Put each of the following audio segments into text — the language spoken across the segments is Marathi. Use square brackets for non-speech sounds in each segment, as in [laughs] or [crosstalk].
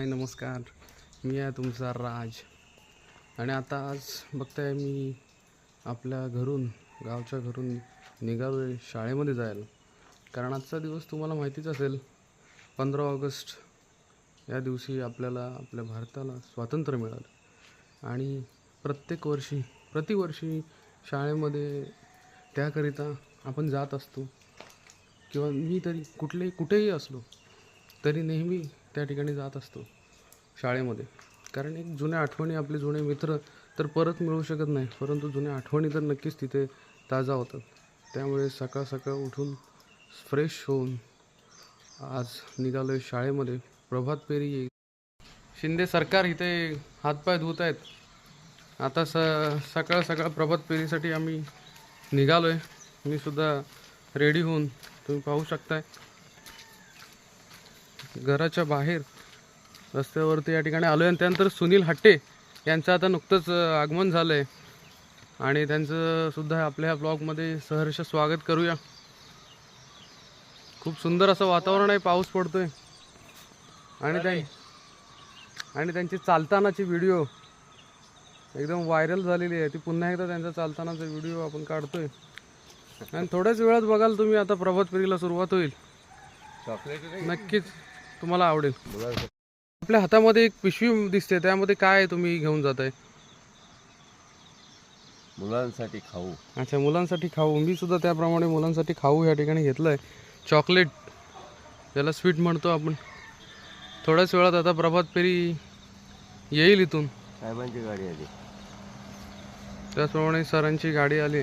नमस्कार. मी आहे तुमचा राज. आणि आता आज बघताय मी आपल्या घरून गावच्या घरून निघालो आहे शाळेमध्ये जायला. कारण आजचा दिवस तुम्हाला माहितीच असेल पंधरा ऑगस्ट या दिवशी आपल्याला आपल्या भारताला स्वातंत्र्य मिळालं. आणि प्रत्येक वर्षी प्रतिवर्षी शाळेमध्ये त्याकरिता आपण जात असतो. किंवा मी तरी कुठलेही कुठेही असलो तरी नेहमी त्या ठिकाणी जात असतो शाळेमध्ये. कारण एक जुन्या आठवणी आपले जुने मित्र तर परत मिळू शकत नाही परंतु जुन्या आठवणी तर नक्कीच तिथे ताजा होतात. त्यामुळे सकाळ सकाळ उठून फ्रेश होऊन आज निघालो आहे शाळेमध्ये. प्रभात फेरी येईल. शिंदे सरकार इथे हातपाय धुत आहेत. आता स सकाळ सकाळ प्रभात फेरीसाठी आम्ही निघालो आहे मी सुद्धा रेडी होऊन तुम्ही पाहू शकताय. घराच्या बाहेर रस्त्यावरती या ठिकाणी आलो आहे आणि त्यानंतर सुनील हट्टे यांचं आता नुकतंच आगमन झालं आहे आणि त्यांचं सुद्धा आपल्या ब्लॉगमध्ये सहर्ष स्वागत करूया. खूप सुंदर असं वातावरण आहे पाऊस पडतोय. आणि त्या आणि त्यांची चालतानाची व्हिडिओ एकदम व्हायरल झालेली आहे. ती पुन्हा एकदा त्यांचा चालतानाचा व्हिडिओ आपण काढतोय. आणि थोड्याच वेळात बघाल तुम्ही आता प्रभात फेरीला सुरुवात होईल. नक्कीच. तुम्हाला आवडेल. आपल्या हातामध्ये एक पिशवी दिसते त्यामध्ये काय तुम्ही घेऊन जात आहे मुलांसाठी खाऊ. अच्छा मुलांसाठी खाऊ. मी सुद्धा त्याप्रमाणे मुलांसाठी खाऊ या ठिकाणी घेतलं आहे चॉकलेट. ज्याला स्वीट म्हणतो आपण. थोड्याच वेळात आता प्रभात फेरी येईल इथून. साहेबांची गाडी आली. त्याचप्रमाणे सरांची गाडी आली.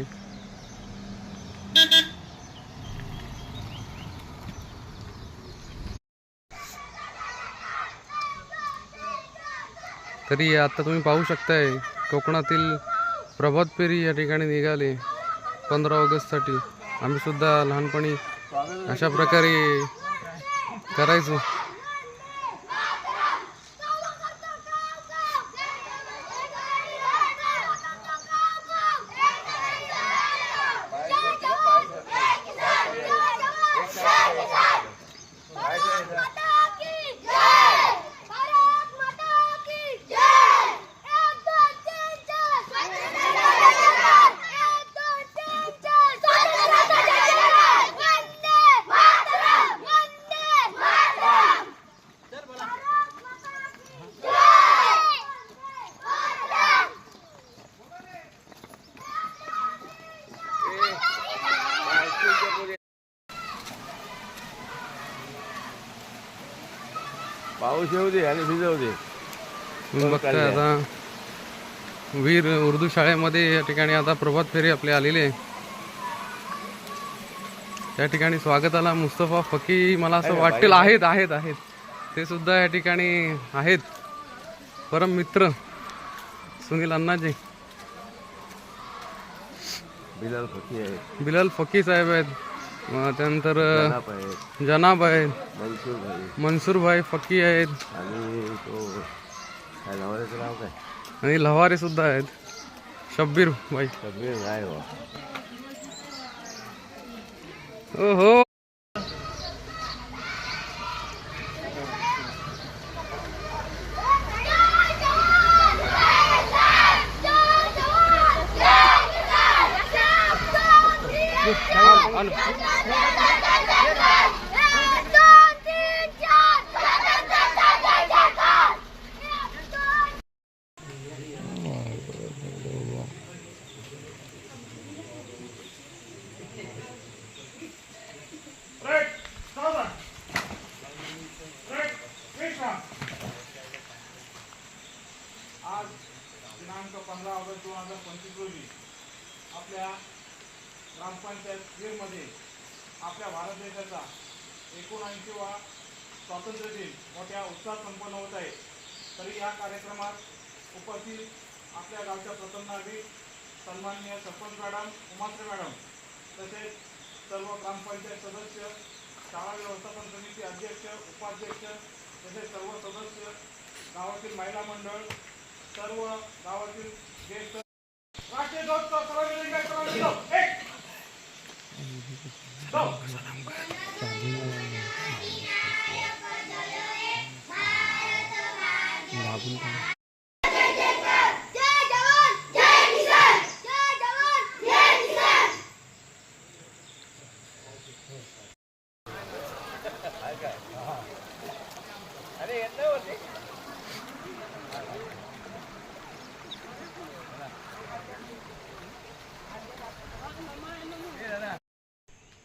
तरी आता तुम्ही पाहू शकताय कोकणातील प्रभात फेरी या ठिकाणी निघाले पंधरा ऑगस्टसाठी. आम्ही सुद्धा लहानपणी अशा प्रकारे करायचो. येऊ दे आणि भिजवू दे. तुम्ही बघताय आता. वीर उर्दू शाळेमध्ये या ठिकाणी आता प्रभात फेरी आपली आलेली आहे. या ठिकाणी स्वागताला मुस्तफा फकी मला असं वाटेल आहेत आहेत आहेत. ते सुद्धा या ठिकाणी आहेत. परम मित्र सुनील अण्णाजी. बिलाल फकी आहे. बिलाल फकी साहेब आहेत. मग त्यानंतर नाप आहे जनाब आहेत मनसूर भाई मनसूर भाई फकी आहेत आणि तो काय नवऱ्याचं नाव काय आणि लवारे सुद्धा आहेत शब्बीर भाई सगळे नाही हो हो हो आज दिनांक पंधरा ऑगस्ट दोन हजार पंचवीस रोजी आपल्या ग्रामपंचायत वीरमध्ये आपल्या भारत देशाचा एकोणऐंशीवा स्वातंत्र्य दिन मोठ्या उत्साहात संपन्न होत आहे. तरी या कार्यक्रमात उपस्थित आपल्या गावच्या प्रथम नागरिक सन्माननीय सरपंच मॅडम उमात्र मॅडम तसेच सर्व ग्रामपंचायत सदस्य शाळा व्यवस्थापन समिती अध्यक्ष उपाध्यक्ष तसेच सर्व सदस्य गावातील महिला मंडळ सर्व गावातील ज्येष्ठ राष्ट्रीय ध्वज सर्वांनी लिंगायत सर्वांनी जाऊ. एक. जाऊ. दाबून टाक. जय जवान जय किसान जय जवान जय किसान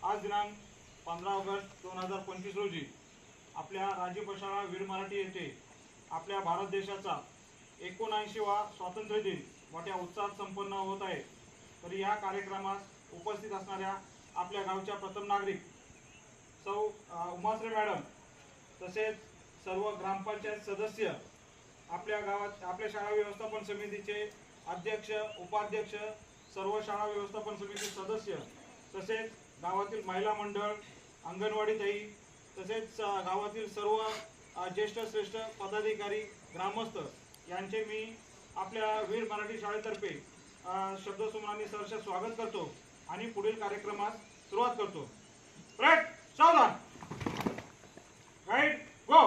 आज दिनांक पंधरा ऑगस्ट दोन हजार पंचवीस रोजी आपल्या राजीपशाळा वीर मराठी येथे आपल्या भारत देशाचा एकोणऐंशीवा स्वातंत्र्य दिन मोठ्या उत्साहात संपन्न होत आहे. तर या कार्यक्रमास उपस्थित असणाऱ्या आपल्या गावच्या प्रथम नागरिक सौ अ, मॅडम तसेच सर्व ग्रामपंचायत सदस्य आपल्या गावात आपल्या शाळा व्यवस्थापन समितीचे अध्यक्ष उपाध्यक्ष सर्व शाळा व्यवस्थापन समिती सदस्य तसेच गावातील महिला मंडळ अंगणवाडीतही तसेच गावातील सर्व ज्येष्ठ श्रेष्ठ पदाधिकारी ग्रामस्थ यांचे मी आपल्या वीर मराठी शाळेतर्फे अ, शब्दसुमनांनी सहर्ष स्वागत करतो आणि पुढील कार्यक्रमास सुरुवात करतो. राईट सावधान राईट गो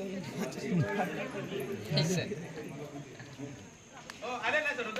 [laughs] मुझे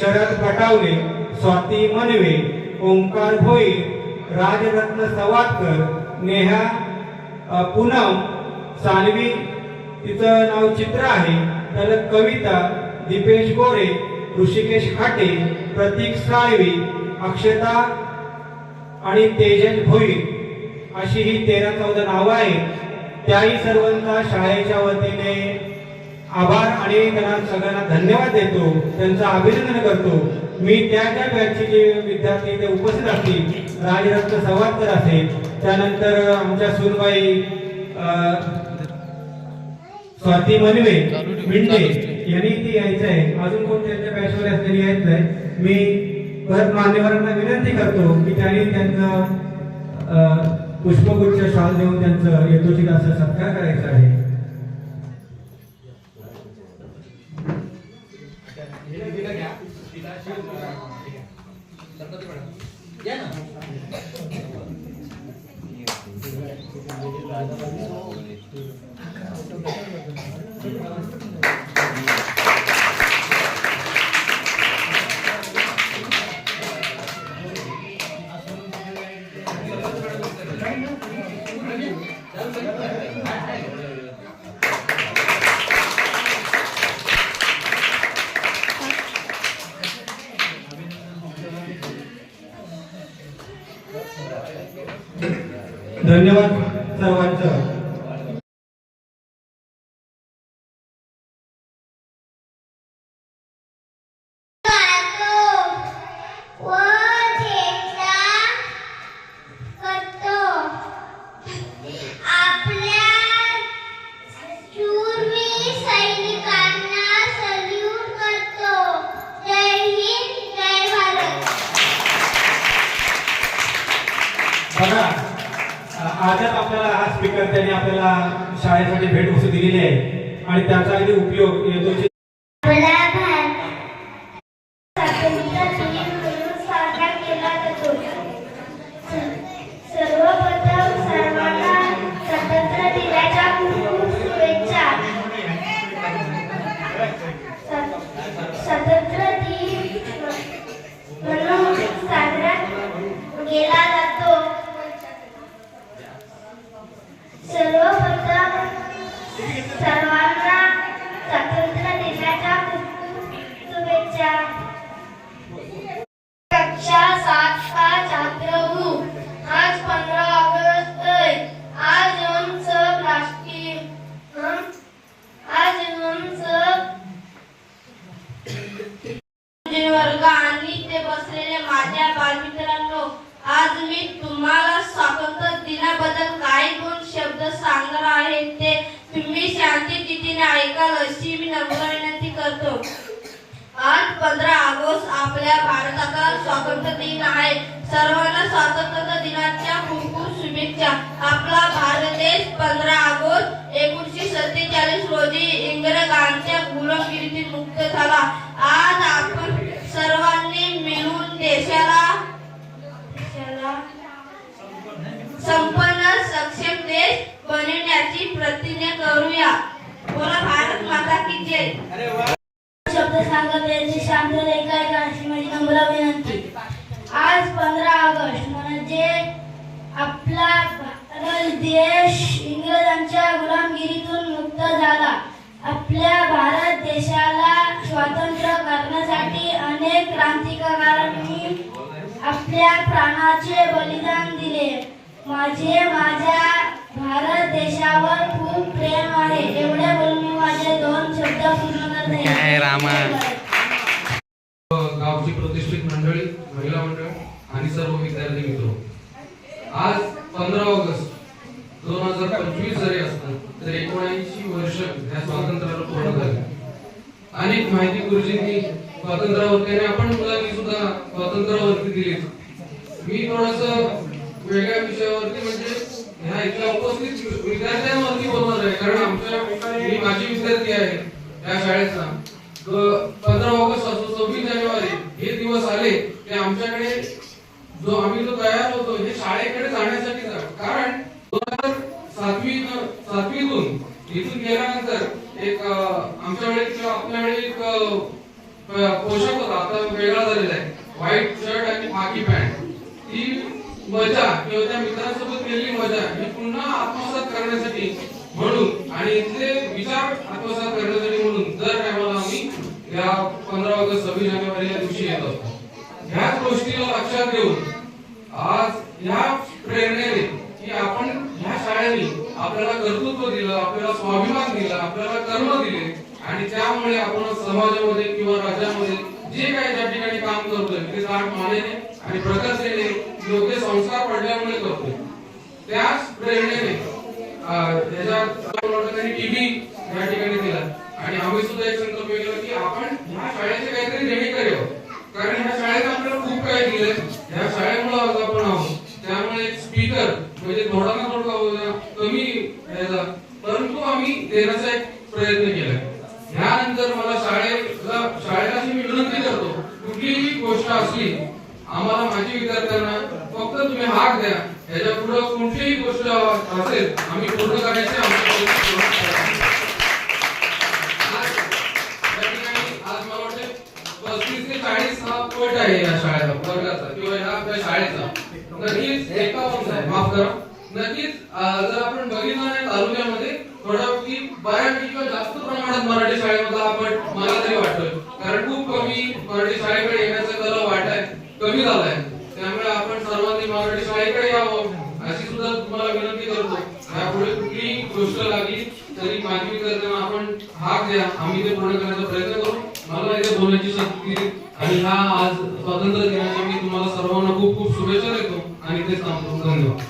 शरद पटावले स्वाती मनवे ओंकार भोई राजरत्न सवादकर नेहा पूनम सानवी तिचं नाव चित्र आहे. तर कविता दीपेश गोरे ऋषिकेश खाटे प्रतीक साळवी अक्षता आणि तेजस भोईर अशी ही तेरा चौदा नावं आहेत. त्याही सर्वांना शाळेच्या वतीने आभार आणि त्यांना सगळ्यांना धन्यवाद देतो. त्यांचं अभिनंदन करतो. मी त्या त्या बॅचचे जे विद्यार्थी ते उपस्थित असतील राजरत्न सवादकर असेल त्यानंतर आमच्या सुनबाई स्वाती मनवे मिंडे यांनी ती यायचं आहे. अजून कोण त्यांच्या बॅचवर असलेली यायचं आहे मी परत मान्यवरांना विनंती करतो की त्यांनी त्यांचं अं, पुष्पगुच्छ शाल देऊन त्यांचं यथोचित असं सत्कार करायचा आहे. ありがとうございます。सर्वांना स्वातंत्र्य दिनाच्या खूप खूप शुभेच्छा. आपला भारत देश पंधरा ऑगस्ट एकोणीसशे सत्तेचाळीस रोजी इंग्रजांच्या गुलामगिरीतून मुक्त झाला. आज आपण सर्वांनी मिळून देशाला संपन्न सक्षम देश बनवण्याची प्रतिज्ञा करूया. बोला भारत माता की जय. शब्द सांगत यांची शांत रेखा अशी माझी नम्र विनंती. आज पंधरा ऑगस्ट म्हणजे आपला भारत देश इंग्रजांच्या गुलामगिरीतून मुक्त झाला. आपल्या भारत देशाला स्वातंत्र्य करण्यासाठी अनेक क्रांतिकारकांनी आपल्या प्राणाचे बलिदान दिले. माझे माझ्या भारत देशावर खूप प्रेम आहे. एवढे बोलून माझे दोन शब्द पूर्ण करते? गावची प्रतिष्ठित मंडळी महिला मंडळ आणि सर्व विद्यार्थी मित्र. आज पंधरा ऑगस्ट दोन हजार पंचवीस जरी असतात तर एकोणऐंशी वर्ष ह्या स्वातंत्र्याला पूर्ण झाले. अनेक माहिती गुरुजींनी स्वातंत्र्यावरती आणि आपण मुलांनी सुद्धा स्वातंत्र्यावरती दिली. मी थोडस वेगळ्या विषयावरती म्हणजे ह्या इथल्या उपस्थित विद्यार्थ्यांवरती बोलणार आहे. कारण आमच्या मी माझी विद्यार्थी आहे या शाळेचा. पंधरा ऑगस्ट हे दिवस आले की आमच्याकडे जो आम्ही जो तयार होतो हे शाळेकडे जाण्यासाठी कारण सातवी सातवीतून इथून गेल्यानंतर एक आमच्या वेळेस किंवा आपल्या वेळेस एक पोशाख होता आता वेगळा झालेला आहे. व्हाईट शर्ट आणि खाकी पॅन्ट ती मजा किंवा त्या मित्रांसोबत केलेली मजा ही पुन्हा आत्मसात करण्यासाठी म्हणून आणि इथले विचार आत्मसात करण्यासाठी म्हणून दर टायमाला आम्ही या पंधरा ऑगस्ट सव्वीस जानेवारी ह्याच गोष्टीला लक्षात घेऊन आज ह्या प्रेरणेने की आपण ह्या शाळेने आपल्याला कर्तृत्व दिलं आपल्याला स्वाभिमान दिला आपल्याला कर्म दिले आणि त्यामुळे आपण समाजामध्ये किंवा राज्यामध्ये जे काही त्या ठिकाणी काम करतोय ते दाट मानेने आणि प्रगतीने योग्य संस्कार पडल्यामुळे करतोय. त्याच प्रेरणेने अं, टीव्ही या ठिकाणी दिला आणि आम्ही सुद्धा एक संकल्प केला की आपण ह्या शाळेचे काहीतरी देणे करावं कारण ह्या शाळेत आपल्याला खूप काही दिलंय. ह्या शाळेमुळे आज आपण आहोत त्यामुळे एक स्पीकर म्हणजे थोडा ना थोडा कमी यायला. परंतु आम्ही देण्याचा एक प्रयत्न केलाय. ह्यानंतर मला शाळेला शाळेला मी विनंती करतो. कुठलीही गोष्ट असली आम्हाला माझी विद्यार्थ्यांना फक्त तुम्ही हाक द्या. याच्यापुढे कोणतीही गोष्ट असेल आम्ही पूर्ण करायचे हा आहे या शाळेचा? वर्गाचा. किंवा या आपल्या शाळेचा. नक्कीच एकावन्न आहे माफ करा. नक्कीच जर आपण बघितलं नाही तालुक्यामध्ये थोडा की बऱ्यापैकी किंवा जास्त प्रमाणात मराठी शाळेमधला आपण मला तरी वाटतोय कारण खूप कमी मराठी शाळेकडे येण्याचा कल वाटाय कमी झालाय त्यामुळे आपण सर्वांनी मराठी शाळेकडे यावं अशी सुद्धा तुम्हाला विनंती करतो. यापुढे कुठलीही गोष्ट लागली तरी मागणी करताना आपण हाक द्या. आम्ही ते पूर्ण करण्याचा प्रयत्न करू. मला इथे बोलण्याची शक्ती आणि हा आज स्वातंत्र्य दिनाच्या मी तुम्हाला सर्वांना खूप खूप शुभेच्छा देतो आणि तेच थांबतो धन्यवाद